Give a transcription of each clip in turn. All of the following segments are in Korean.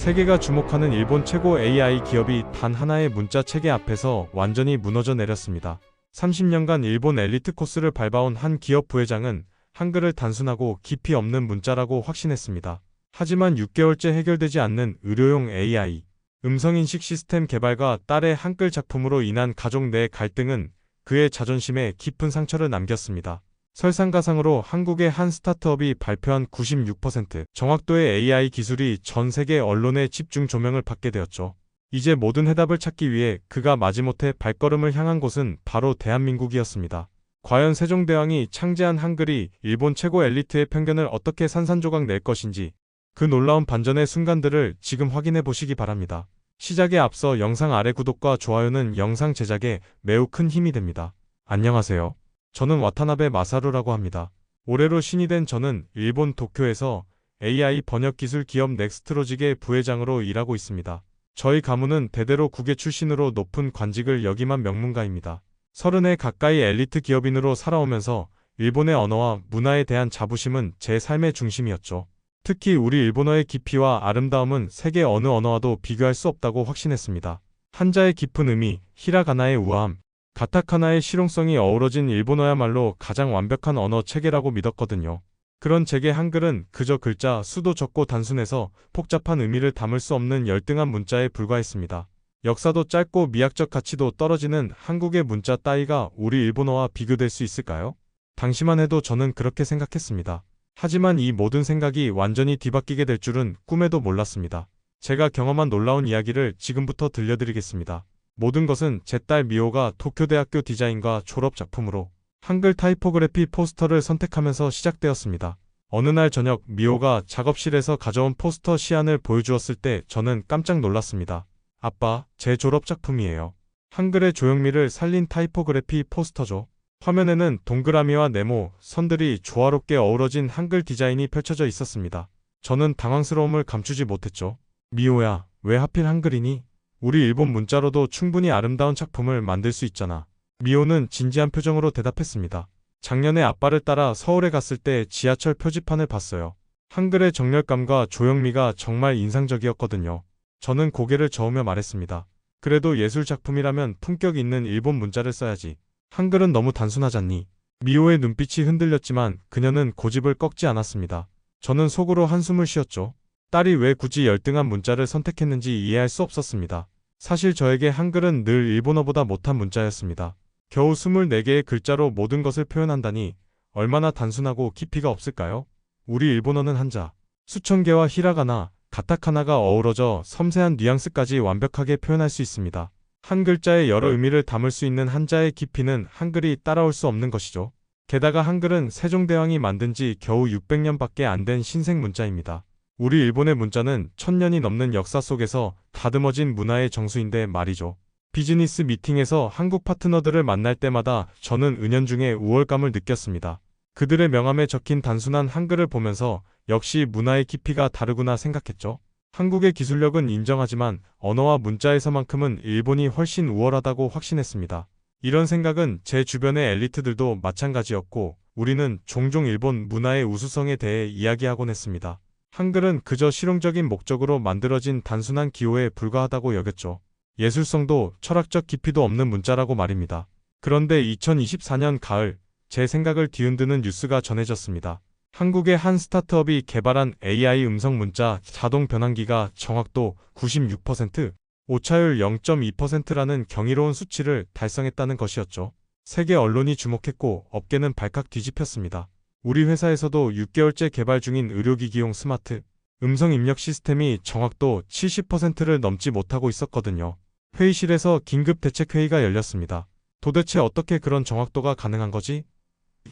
세계가 주목하는 일본 최고 AI 기업이 단 하나의 문자 체계 앞에서 완전히 무너져 내렸습니다. 30년간 일본 엘리트 코스를 밟아온 한 기업 부회장은 한글을 단순하고 깊이 없는 문자라고 확신했습니다. 하지만 6개월째 해결되지 않는 의료용 AI, 음성인식 시스템 개발과 딸의 한글 작품으로 인한 가족 내 갈등은 그의 자존심에 깊은 상처를 남겼습니다. 설상가상으로 한국의 한 스타트업이 발표한 96% 정확도의 AI 기술이 전 세계 언론의 집중 조명을 받게 되었죠. 이제 모든 해답을 찾기 위해 그가 마지못해 발걸음을 향한 곳은 바로 대한민국이었습니다. 과연 세종대왕이 창제한 한글이 일본 최고 엘리트의 편견을 어떻게 산산조각 낼 것인지 그 놀라운 반전의 순간들을 지금 확인해 보시기 바랍니다. 시작에 앞서 영상 아래 구독과 좋아요는 영상 제작에 매우 큰 힘이 됩니다. 안녕하세요. 저는 와타나베 마사루라고 합니다. 올해로 신이 된 저는 일본 도쿄에서 AI 번역 기술 기업 넥스트로직의 부회장으로 일하고 있습니다. 저희 가문은 대대로 국외 출신으로 높은 관직을 역임한 명문가입니다. 서른에 가까이 엘리트 기업인으로 살아오면서 일본의 언어와 문화에 대한 자부심은 제 삶의 중심이었죠. 특히 우리 일본어의 깊이와 아름다움은 세계 어느 언어와도 비교할 수 없다고 확신했습니다. 한자의 깊은 의미, 히라가나의 우아함, 가타카나의 실용성이 어우러진 일본어야말로 가장 완벽한 언어 체계라고 믿었거든요. 그런 제게 한글은 그저 글자, 수도 적고 단순해서 복잡한 의미를 담을 수 없는 열등한 문자에 불과했습니다. 역사도 짧고 미학적 가치도 떨어지는 한국의 문자 따위가 우리 일본어와 비교될 수 있을까요? 당시만 해도 저는 그렇게 생각했습니다. 하지만 이 모든 생각이 완전히 뒤바뀌게 될 줄은 꿈에도 몰랐습니다. 제가 경험한 놀라운 이야기를 지금부터 들려드리겠습니다. 모든 것은 제 딸 미호가 도쿄대학교 디자인과 졸업 작품으로 한글 타이포그래피 포스터를 선택하면서 시작되었습니다. 어느 날 저녁 미호가 작업실에서 가져온 포스터 시안을 보여주었을 때 저는 깜짝 놀랐습니다. 아빠, 제 졸업 작품이에요. 한글의 조형미를 살린 타이포그래피 포스터죠. 화면에는 동그라미와 네모, 선들이 조화롭게 어우러진 한글 디자인이 펼쳐져 있었습니다. 저는 당황스러움을 감추지 못했죠. 미호야, 왜 하필 한글이니? 우리 일본 문자로도 충분히 아름다운 작품을 만들 수 있잖아. 미호는 진지한 표정으로 대답했습니다. 작년에 아빠를 따라 서울에 갔을 때 지하철 표지판을 봤어요. 한글의 정열감과 조형미가 정말 인상적이었거든요. 저는 고개를 저으며 말했습니다. 그래도 예술 작품이라면 품격 있는 일본 문자를 써야지. 한글은 너무 단순하잖니. 미호의 눈빛이 흔들렸지만 그녀는 고집을 꺾지 않았습니다. 저는 속으로 한숨을 쉬었죠. 딸이 왜 굳이 열등한 문자를 선택했는지 이해할 수 없었습니다. 사실 저에게 한글은 늘 일본어보다 못한 문자였습니다. 겨우 24개의 글자로 모든 것을 표현한다니 얼마나 단순하고 깊이가 없을까요? 우리 일본어는 한자, 수천 개와 히라가나, 가타카나가 어우러져 섬세한 뉘앙스까지 완벽하게 표현할 수 있습니다. 한 글자의 여러 의미를 담을 수 있는 한자의 깊이는 한글이 따라올 수 없는 것이죠. 게다가 한글은 세종대왕이 만든 지 겨우 600년밖에 안 된 신생 문자입니다. 우리 일본의 문자는 천년이 넘는 역사 속에서 다듬어진 문화의 정수인데 말이죠. 비즈니스 미팅에서 한국 파트너들을 만날 때마다 저는 은연중에 우월감을 느꼈습니다. 그들의 명함에 적힌 단순한 한글을 보면서 역시 문화의 깊이가 다르구나 생각했죠. 한국의 기술력은 인정하지만 언어와 문자에서만큼은 일본이 훨씬 우월하다고 확신했습니다. 이런 생각은 제 주변의 엘리트들도 마찬가지였고 우리는 종종 일본 문화의 우수성에 대해 이야기하곤 했습니다. 한글은 그저 실용적인 목적으로 만들어진 단순한 기호에 불과하다고 여겼죠. 예술성도 철학적 깊이도 없는 문자라고 말입니다. 그런데 2024년 가을 제 생각을 뒤흔드는 뉴스가 전해졌습니다. 한국의 한 스타트업이 개발한 AI 음성 문자 자동 변환기가 정확도 96%, 오차율 0.2%라는 경이로운 수치를 달성했다는 것이었죠. 세계 언론이 주목했고 업계는 발칵 뒤집혔습니다. 우리 회사에서도 6개월째 개발 중인 의료기기용 스마트 음성 입력 시스템이 정확도 70%를 넘지 못하고 있었거든요. 회의실에서 긴급 대책 회의가 열렸습니다. 도대체 어떻게 그런 정확도가 가능한 거지?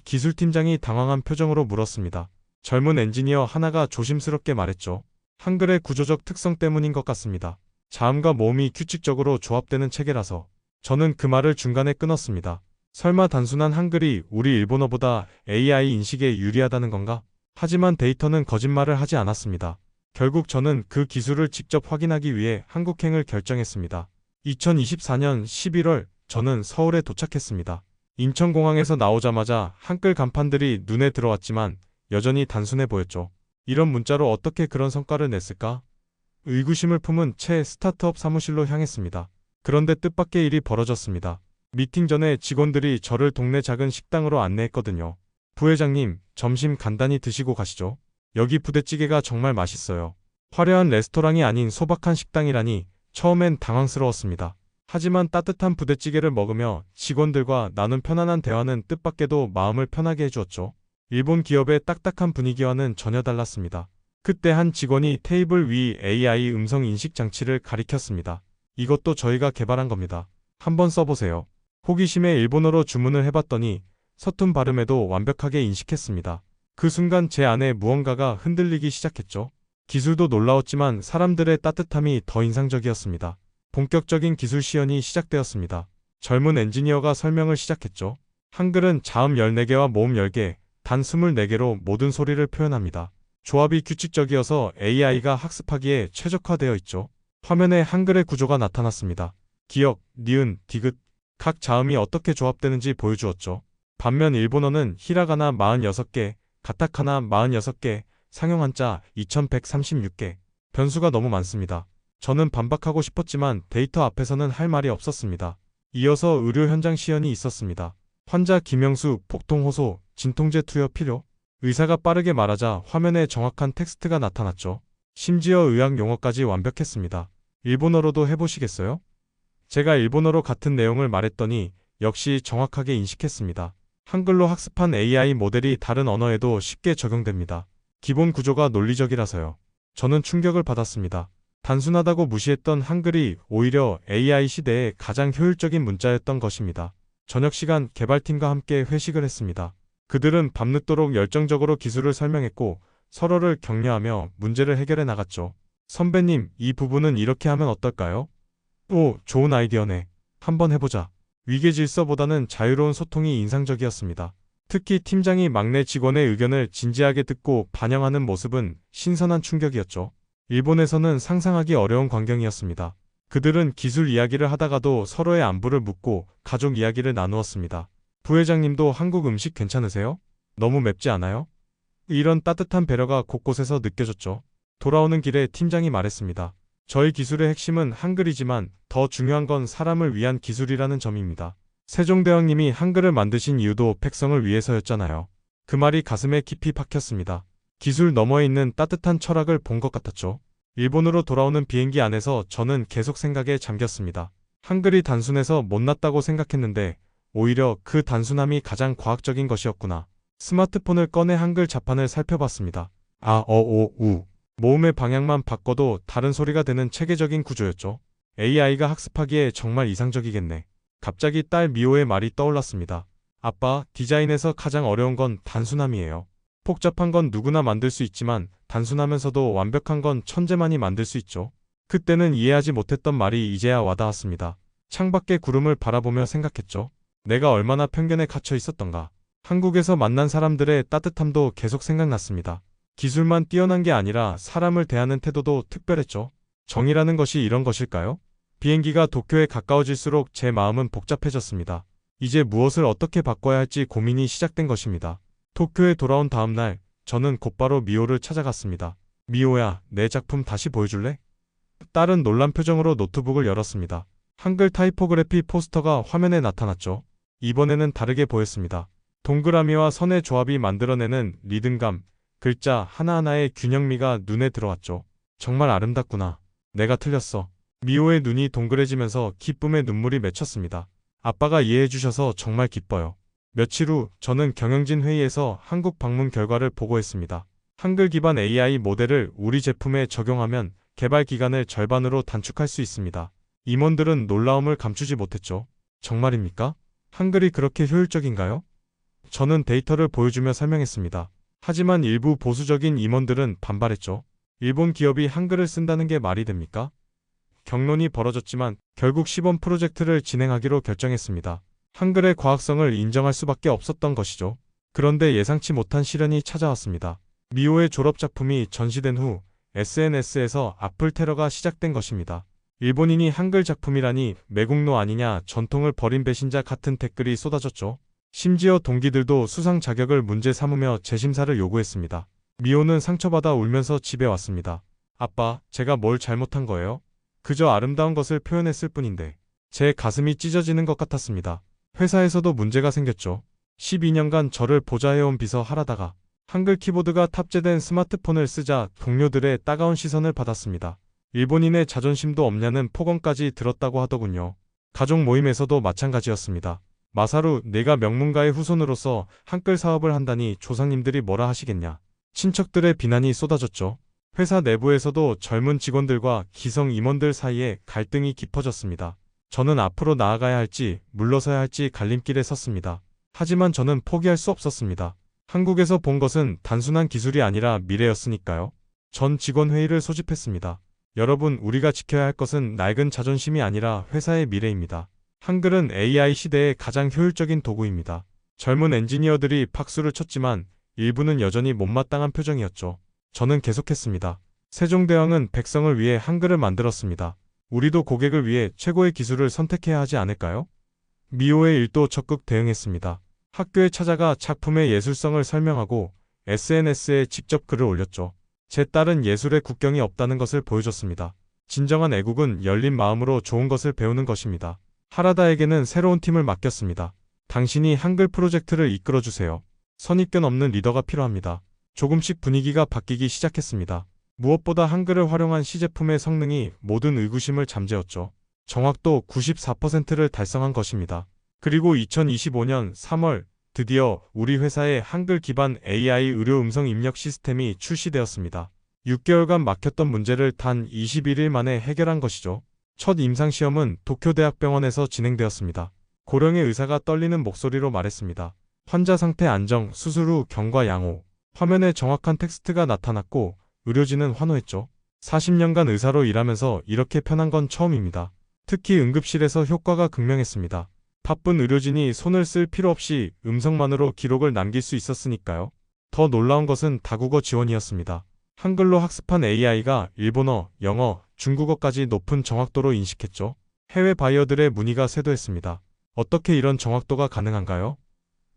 기술팀장이 당황한 표정으로 물었습니다. 젊은 엔지니어 하나가 조심스럽게 말했죠. 한글의 구조적 특성 때문인 것 같습니다. 자음과 모음이 규칙적으로 조합되는 체계라서 저는 그 말을 중간에 끊었습니다. 설마 단순한 한글이 우리 일본어보다 AI 인식에 유리하다는 건가? 하지만 데이터는 거짓말을 하지 않았습니다. 결국 저는 그 기술을 직접 확인하기 위해 한국행을 결정했습니다. 2024년 11월 저는 서울에 도착했습니다. 인천공항에서 나오자마자 한글 간판들이 눈에 들어왔지만 여전히 단순해 보였죠. 이런 문자로 어떻게 그런 성과를 냈을까? 의구심을 품은 채 스타트업 사무실로 향했습니다. 그런데 뜻밖의 일이 벌어졌습니다. 미팅 전에 직원들이 저를 동네 작은 식당으로 안내했거든요. 부회장님, 점심 간단히 드시고 가시죠. 여기 부대찌개가 정말 맛있어요. 화려한 레스토랑이 아닌 소박한 식당이라니 처음엔 당황스러웠습니다. 하지만 따뜻한 부대찌개를 먹으며 직원들과 나눈 편안한 대화는 뜻밖에도 마음을 편하게 해주었죠. 일본 기업의 딱딱한 분위기와는 전혀 달랐습니다. 그때 한 직원이 테이블 위 AI 음성 인식 장치를 가리켰습니다. 이것도 저희가 개발한 겁니다. 한번 써보세요. 호기심에 일본어로 주문을 해봤더니 서툰 발음에도 완벽하게 인식했습니다. 그 순간 제 안에 무언가가 흔들리기 시작했죠. 기술도 놀라웠지만 사람들의 따뜻함이 더 인상적이었습니다. 본격적인 기술 시연이 시작되었습니다. 젊은 엔지니어가 설명을 시작했죠. 한글은 자음 14개와 모음 10개, 단 24개로 모든 소리를 표현합니다. 조합이 규칙적이어서 AI가 학습하기에 최적화되어 있죠. 화면에 한글의 구조가 나타났습니다. 기역, 니은, 디귿, 각 자음이 어떻게 조합되는지 보여주었죠. 반면 일본어는 히라가나 46개, 가타카나 46개, 상용 한자 2136개. 변수가 너무 많습니다. 저는 반박하고 싶었지만 데이터 앞에서는 할 말이 없었습니다. 이어서 의료 현장 시연이 있었습니다. 환자 김영수, 폭통 호소, 진통제 투여 필요. 의사가 빠르게 말하자 화면에 정확한 텍스트가 나타났죠. 심지어 의학 용어까지 완벽했습니다. 일본어로도 해보시겠어요? 제가 일본어로 같은 내용을 말했더니 역시 정확하게 인식했습니다. 한글로 학습한 AI 모델이 다른 언어에도 쉽게 적용됩니다. 기본 구조가 논리적이라서요. 저는 충격을 받았습니다. 단순하다고 무시했던 한글이 오히려 AI 시대에 가장 효율적인 문자였던 것입니다. 저녁 시간 개발팀과 함께 회식을 했습니다. 그들은 밤늦도록 열정적으로 기술을 설명했고 서로를 격려하며 문제를 해결해 나갔죠. 선배님, 이 부분은 이렇게 하면 어떨까요? 오, 좋은 아이디어네. 한번 해보자. 위계 질서보다는 자유로운 소통이 인상적이었습니다. 특히 팀장이 막내 직원의 의견을 진지하게 듣고 반영하는 모습은 신선한 충격이었죠. 일본에서는 상상하기 어려운 광경이었습니다. 그들은 기술 이야기를 하다가도 서로의 안부를 묻고 가족 이야기를 나누었습니다. 부회장님도 한국 음식 괜찮으세요? 너무 맵지 않아요? 이런 따뜻한 배려가 곳곳에서 느껴졌죠. 돌아오는 길에 팀장이 말했습니다. 저희 기술의 핵심은 한글이지만 더 중요한 건 사람을 위한 기술이라는 점입니다. 세종대왕님이 한글을 만드신 이유도 백성을 위해서였잖아요. 그 말이 가슴에 깊이 박혔습니다. 기술 너머에 있는 따뜻한 철학을 본 것 같았죠. 일본으로 돌아오는 비행기 안에서 저는 계속 생각에 잠겼습니다. 한글이 단순해서 못났다고 생각했는데 오히려 그 단순함이 가장 과학적인 것이었구나. 스마트폰을 꺼내 한글 자판을 살펴봤습니다. 아, 어, 오, 우. 모음의 방향만 바꿔도 다른 소리가 되는 체계적인 구조였죠. AI가 학습하기에 정말 이상적이겠네. 갑자기 딸 미호의 말이 떠올랐습니다. 아빠, 디자인에서 가장 어려운 건 단순함이에요. 복잡한 건 누구나 만들 수 있지만 단순하면서도 완벽한 건 천재만이 만들 수 있죠. 그때는 이해하지 못했던 말이 이제야 와닿았습니다. 창밖의 구름을 바라보며 생각했죠. 내가 얼마나 편견에 갇혀 있었던가. 한국에서 만난 사람들의 따뜻함도 계속 생각났습니다. 기술만 뛰어난 게 아니라 사람을 대하는 태도도 특별했죠. 정의라는 것이 이런 것일까요? 비행기가 도쿄에 가까워질수록 제 마음은 복잡해졌습니다. 이제 무엇을 어떻게 바꿔야 할지 고민이 시작된 것입니다. 도쿄에 돌아온 다음 날, 저는 곧바로 미호를 찾아갔습니다. 미호야, 내 작품 다시 보여줄래? 딸은 놀란 표정으로 노트북을 열었습니다. 한글 타이포그래피 포스터가 화면에 나타났죠. 이번에는 다르게 보였습니다. 동그라미와 선의 조합이 만들어내는 리듬감, 글자 하나하나의 균형미가 눈에 들어왔죠. 정말 아름답구나. 내가 틀렸어. 미호의 눈이 동그래지면서 기쁨의 눈물이 맺혔습니다. 아빠가 이해해 주셔서 정말 기뻐요. 며칠 후 저는 경영진 회의에서 한국 방문 결과를 보고했습니다. 한글 기반 AI 모델을 우리 제품에 적용하면 개발 기간을 절반으로 단축할 수 있습니다. 임원들은 놀라움을 감추지 못했죠. 정말입니까? 한글이 그렇게 효율적인가요? 저는 데이터를 보여주며 설명했습니다. 하지만 일부 보수적인 임원들은 반발했죠. 일본 기업이 한글을 쓴다는 게 말이 됩니까? 경론이 벌어졌지만 결국 시범 프로젝트를 진행하기로 결정했습니다. 한글의 과학성을 인정할 수밖에 없었던 것이죠. 그런데 예상치 못한 시련이 찾아왔습니다. 미호의 졸업작품이 전시된 후 SNS에서 악플 테러가 시작된 것입니다. 일본인이 한글 작품이라니 매국노 아니냐 전통을 버린 배신자 같은 댓글이 쏟아졌죠. 심지어 동기들도 수상 자격을 문제 삼으며 재심사를 요구했습니다. 미호는 상처받아 울면서 집에 왔습니다. 아빠, 제가 뭘 잘못한 거예요? 그저 아름다운 것을 표현했을 뿐인데. 제 가슴이 찢어지는 것 같았습니다. 회사에서도 문제가 생겼죠. 12년간 저를 보좌해온 비서 하라다가 한글 키보드가 탑재된 스마트폰을 쓰자 동료들의 따가운 시선을 받았습니다. 일본인의 자존심도 없냐는 폭언까지 들었다고 하더군요. 가족 모임에서도 마찬가지였습니다. 마사루, 내가 명문가의 후손으로서 한글 사업을 한다니 조상님들이 뭐라 하시겠냐. 친척들의 비난이 쏟아졌죠. 회사 내부에서도 젊은 직원들과 기성 임원들 사이에 갈등이 깊어졌습니다. 저는 앞으로 나아가야 할지 물러서야 할지 갈림길에 섰습니다. 하지만 저는 포기할 수 없었습니다. 한국에서 본 것은 단순한 기술이 아니라 미래였으니까요. 전 직원 회의를 소집했습니다. 여러분, 우리가 지켜야 할 것은 낡은 자존심이 아니라 회사의 미래입니다. 한글은 AI 시대의 가장 효율적인 도구입니다. 젊은 엔지니어들이 박수를 쳤지만 일부는 여전히 못마땅한 표정이었죠. 저는 계속했습니다. 세종대왕은 백성을 위해 한글을 만들었습니다. 우리도 고객을 위해 최고의 기술을 선택해야 하지 않을까요? 미호의 일도 적극 대응했습니다. 학교에 찾아가 작품의 예술성을 설명하고 SNS에 직접 글을 올렸죠. 제 딸은 예술의 국경이 없다는 것을 보여줬습니다. 진정한 애국은 열린 마음으로 좋은 것을 배우는 것입니다. 하라다에게는 새로운 팀을 맡겼습니다. 당신이 한글 프로젝트를 이끌어주세요. 선입견 없는 리더가 필요합니다. 조금씩 분위기가 바뀌기 시작했습니다. 무엇보다 한글을 활용한 시제품의 성능이 모든 의구심을 잠재웠죠. 정확도 94%를 달성한 것입니다. 그리고 2025년 3월 드디어 우리 회사의 한글 기반 AI 의료 음성 입력 시스템이 출시되었습니다. 6개월간 막혔던 문제를 단 21일 만에 해결한 것이죠. 첫 임상시험은 도쿄대학병원에서 진행되었습니다. 고령의 의사가 떨리는 목소리로 말했습니다. 환자 상태 안정, 수술 후 경과 양호. 화면에 정확한 텍스트가 나타났고 의료진은 환호했죠. 40년간 의사로 일하면서 이렇게 편한 건 처음입니다. 특히 응급실에서 효과가 극명했습니다. 바쁜 의료진이 손을 쓸 필요 없이 음성만으로 기록을 남길 수 있었으니까요. 더 놀라운 것은 다국어 지원이었습니다. 한글로 학습한 AI가 일본어, 영어, 중국어까지 높은 정확도로 인식했죠. 해외 바이어들의 문의가 쇄도했습니다. 어떻게 이런 정확도가 가능한가요?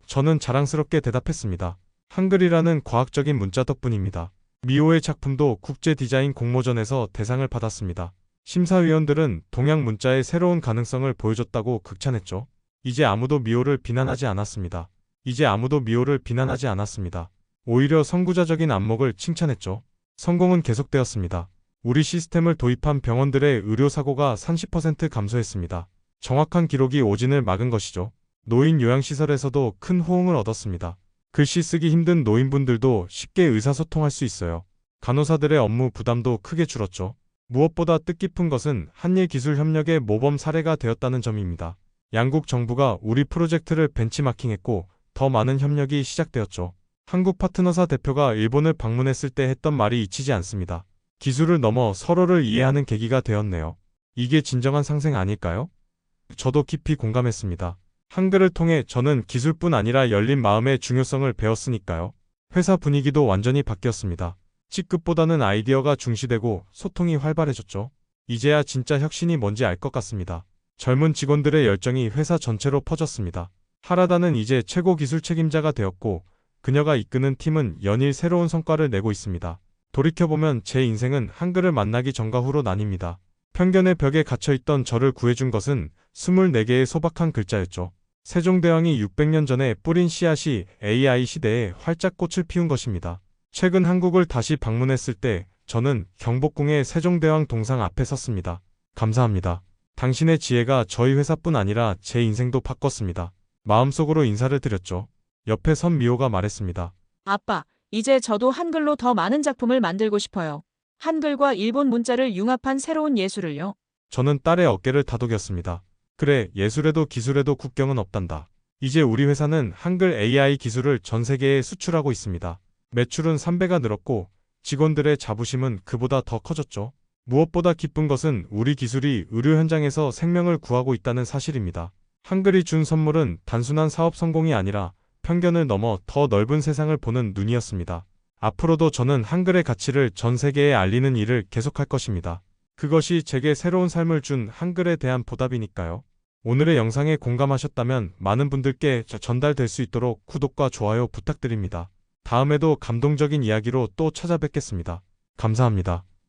저는 자랑스럽게 대답했습니다. 한글이라는 과학적인 문자 덕분입니다. 미호의 작품도 국제 디자인 공모전에서 대상을 받았습니다. 심사위원들은 동양 문자의 새로운 가능성을 보여줬다고 극찬했죠. 이제 아무도 미호를 비난하지 않았습니다. 이제 아무도 미호를 비난하지 않았습니다. 오히려 선구자적인 안목을 칭찬했죠. 성공은 계속되었습니다. 우리 시스템을 도입한 병원들의 의료사고가 30% 감소했습니다. 정확한 기록이 오진을 막은 것이죠. 노인 요양시설에서도 큰 호응을 얻었습니다. 글씨 쓰기 힘든 노인분들도 쉽게 의사소통할 수 있어요. 간호사들의 업무 부담도 크게 줄었죠. 무엇보다 뜻깊은 것은 한일 기술 협력의 모범 사례가 되었다는 점입니다. 양국 정부가 우리 프로젝트를 벤치마킹했고 더 많은 협력이 시작되었죠. 한국 파트너사 대표가 일본을 방문했을 때 했던 말이 잊히지 않습니다. 기술을 넘어 서로를 이해하는 계기가 되었네요. 이게 진정한 상생 아닐까요? 저도 깊이 공감했습니다. 한글을 통해 저는 기술뿐 아니라 열린 마음의 중요성을 배웠으니까요. 회사 분위기도 완전히 바뀌었습니다. C급보다는 아이디어가 중시되고 소통이 활발해졌죠. 이제야 진짜 혁신이 뭔지 알 것 같습니다. 젊은 직원들의 열정이 회사 전체로 퍼졌습니다. 하라다는 이제 최고 기술 책임자가 되었고 그녀가 이끄는 팀은 연일 새로운 성과를 내고 있습니다. 돌이켜보면 제 인생은 한글을 만나기 전과 후로 나뉩니다. 편견의 벽에 갇혀있던 저를 구해준 것은 24개의 소박한 글자였죠. 세종대왕이 600년 전에 뿌린 씨앗이 AI 시대에 활짝 꽃을 피운 것입니다. 최근 한국을 다시 방문했을 때 저는 경복궁의 세종대왕 동상 앞에 섰습니다. 감사합니다. 당신의 지혜가 저희 회사뿐 아니라 제 인생도 바꿨습니다. 마음속으로 인사를 드렸죠. 옆에 선 미호가 말했습니다. 아빠, 이제 저도 한글로 더 많은 작품을 만들고 싶어요. 한글과 일본 문자를 융합한 새로운 예술을요. 저는 딸의 어깨를 다독였습니다. 그래, 예술에도 기술에도 국경은 없단다. 이제 우리 회사는 한글 AI 기술을 전 세계에 수출하고 있습니다. 매출은 3배가 늘었고 직원들의 자부심은 그보다 더 커졌죠. 무엇보다 기쁜 것은 우리 기술이 의료 현장에서 생명을 구하고 있다는 사실입니다. 한글이 준 선물은 단순한 사업 성공이 아니라 편견을 넘어 더 넓은 세상을 보는 눈이었습니다. 앞으로도 저는 한글의 가치를 전 세계에 알리는 일을 계속할 것입니다. 그것이 제게 새로운 삶을 준 한글에 대한 보답이니까요. 오늘의 영상에 공감하셨다면 많은 분들께 전달될 수 있도록 구독과 좋아요 부탁드립니다. 다음에도 감동적인 이야기로 또 찾아뵙겠습니다. 감사합니다.